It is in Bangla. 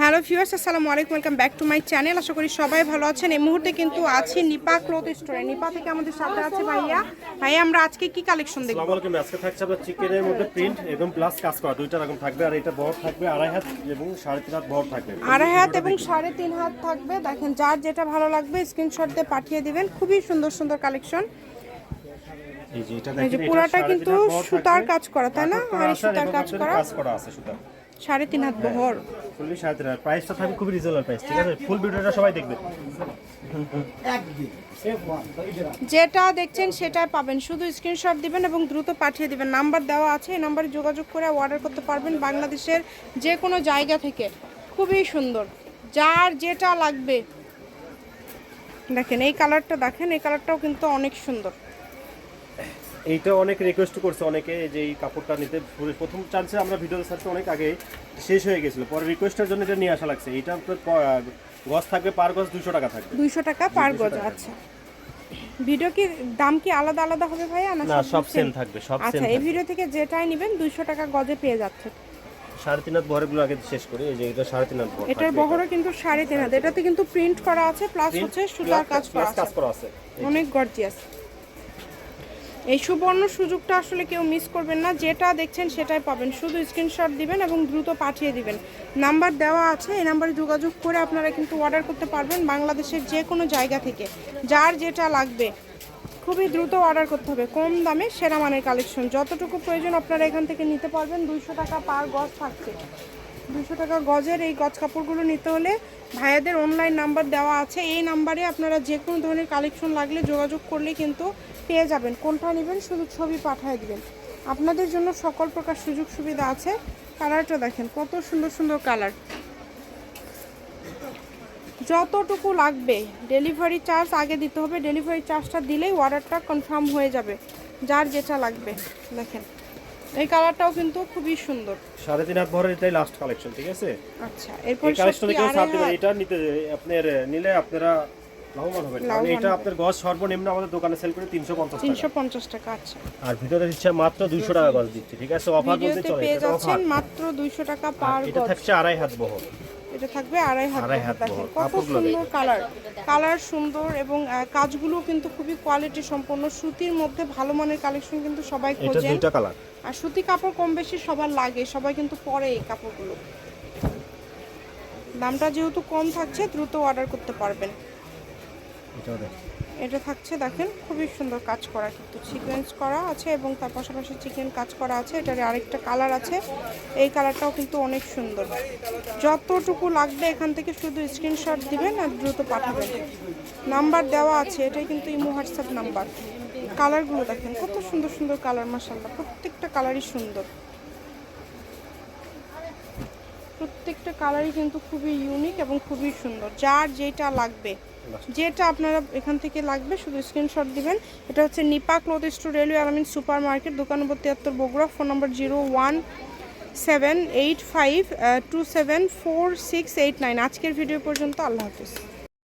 হ্যালো ভিউয়ার্স আসসালামু আলাইকুম welcome back to my channel. আশা করি সবাই ভালো আছেন। এই মুহূর্তে কিন্তু আছি নিপা ক্লথ স্টোরে। নিপা থেকে আমাদের সাথে আছে ভাইয়া। ভাইয়া আমরা আজকে কি কালেকশন দেখব? আসসালামু আলাইকুম। আজকে থাকছে আপনার চিকেনের মধ্যে প্রিন্ট এবং প্লাস কাজ করা। দুইটা রকম থাকবে আর এটা বড় থাকবে আড়াই হাত এবং সাড়ে তিন হাত বড় থাকবে। আড়াই হাত এবং সাড়ে তিন হাত থাকবে। দেখেন যার যেটা ভালো লাগবে স্ক্রিনশট দিয়ে পাঠিয়ে দিবেন। খুবই সুন্দর সুন্দর কালেকশন এই যে এটা দেখেন পুরাটা কিন্তু সুতার কাজ করা তাই না? আর সুতার কাজ করা। কাজ করা আছে সুতা সাড়ে তিন হাত বহর। ফুললি সাড়ে তিন হাত। প্রাইসটা থাকবে খুবই রিজনেবল প্রাইস ঠিক আছে? ফুল ভিডিওটা সবাই দেখবে। যেটা দেখছেন সেটাই পাবেন। শুধু স্ক্রিনশট দিবেন এবং দ্রুত পাঠিয়ে দিবেন। নাম্বার দেওয়া আছে এই নাম্বারে যোগাযোগ করে অর্ডার করতে পারবেন বাংলাদেশের যে কোনো জায়গা থেকে। খুবই সুন্দর। যার যেটা লাগবে। দেখেন এই কালারটা দেখেন এই কালারটাও কিন্তু অনেক সুন্দর। এইটা অনেক রিকোয়েস্ট করছে অনেকে যে এই কাপড়টা নিতে। প্রথম চান্সে আমরা ভিডিও সার্চে অনেক আগে শেষ হয়ে গেছিল। পরে রিকোয়েস্টের জন্য এটা নিয়ে আসা লাগছে। এটা আপনার গজ থাকবে পার গজ দুশো টাকা থাকবে। দুইশো টাকা পার গজ আচ্ছা। ভিডিও কি দাম কি আলাদা আলাদা হবে ভাইয়া না সব সেম থাকবে সব সেম আচ্ছা এই ভিডিও থেকে যেটাই নেবেন দুইশো টাকা গজে পেয়ে যাচ্ছে। সাড়ে তিন হাত বহরগুলো আগে শেষ করি এই যে এটা সাড়ে তিন হাত বহর এটার বহরও কিন্তু সাড়ে তিন হাত। এটাতে কিন্তু প্রিন্ট করা আছে প্লাস হচ্ছে সুতার কাজ করা আছে। অনেক গর্জিয়াস এই সুবর্ণ সুযোগটা আসলে কেউ মিস করবেন না। যেটা দেখছেন সেটাই পাবেন। শুধু স্ক্রিনশট দিবেন এবং দ্রুত পাঠিয়ে দিবেন। নাম্বার দেওয়া আছে, এই নাম্বারে যোগাযোগ করে আপনারা কিন্তু অর্ডার করতে পারবেন বাংলাদেশের যে কোনো জায়গা থেকে। যার যেটা লাগবে, খুবই দ্রুত অর্ডার করতে হবে। কম দামে সেরা মানের কালেকশন যতটুকু প্রয়োজন আপনারা এখান থেকে নিতে পারবেন। দুইশো টাকা পার গজ থাকছে। দুশো টাকা গজের এই গজ কাপড়গুলো নিতে হলে ভাইয়াদের অনলাইন নাম্বার দেওয়া আছে। এই নাম্বারে আপনারা যে কোনো ধরনের কালেকশন লাগলে যোগাযোগ করলে কিন্তু পেয়ে যাবেন। কোনটা নেবেন শুধু ছবি পাঠিয়ে দিবেন। আপনাদের জন্য সকল প্রকার সুযোগ সুবিধা আছে। কালারটা দেখেন কত সুন্দর সুন্দর কালার যতটুকু লাগবে ডেলিভারি চার্জ আগে দিতে হবে। ডেলিভারি চার্জটা দিলেই অর্ডারটা কনফার্ম হয়ে যাবে যার যেটা লাগবে। দেখেন এই কালারটাও কিন্তু খুবই সুন্দর। সাড়ে তিন হাত ভরের এটাই লাস্ট কালেকশন ঠিক আছে? আচ্ছা এরপর এই কালেকশন থেকে আড়াই দিবেন এটা নিতে আপনার নিলে আপনারা লাভবান হবেন কারণ এটা আপনার গজ সর্বনিম্ন আমাদের দোকানে সেল করে তিনশো পঞ্চাশ টাকা। তিনশো পঞ্চাশ টাকা আচ্ছা। আর ভিতরে দিচ্ছে মাত্র দুইশো টাকা গজ দিচ্ছে ঠিক আছে? অফার বলতে ভিডিওতে চলে পেয়ে এটা অফার মাত্র দুইশো টাকা পার এটা গজ থাকছে আড়াই হাত বহর এটা থাকবে আড়াই হাত আড়াই হাত দেখেন বহর। কত কাপড়গুলো সুন্দর কালার। কালার সুন্দর এবং আহ, কাজগুলো কিন্তু খুবই কোয়ালিটি সম্পন্ন। সুতির মধ্যে ভালো মানের কালেকশন কিন্তু সবাই এটা খোঁজেন। দুইটা কালার আর সুতি কাপড় কম বেশি সবার লাগে সবাই কিন্তু পরে এই কাপড়গুলো। দামটা যেহেতু কম থাকছে দ্রুত অর্ডার করতে পারবেন। এটা থাকছে, দেখেন, খুবই সুন্দর কাজ করা, কিন্তু সিকোয়েন্স করা আছে এবং তার পাশাপাশি চিকেন কাজ করা আছে, এটার আরেকটা কালার আছে। এই কালারটাও কিন্তু অনেক সুন্দর। যতটুকু লাগবে এখান থেকে শুধু স্ক্রিনশট দিবেন আর দ্রুত পাঠাবেন। নাম্বার দেওয়া আছে, এটাই কিন্তু ইমো হোয়াটসঅ্যাপ নাম্বার কালারগুলো দেখেন, কত সুন্দর সুন্দর কালার মাসাল্লাহ প্রত্যেকটা কালারই সুন্দর। প্রত্যেকটা কালারই কিন্তু খুবই ইউনিক এবং খুবই সুন্দর। যার যেটা লাগবে যেটা আপনারা এখান থেকে লাগবে, শুধু স্ক্রিনশট দিবেন। এটা হচ্ছে Nipa cloth store railway Alamin super market দোকান নম্বর তিয়াত্তর, বগুড়া, ফোন নম্বর zero one seven eight five two seven four six eight nine আজকের ভিডিও পর্যন্ত আল্লাহ হাফিজ।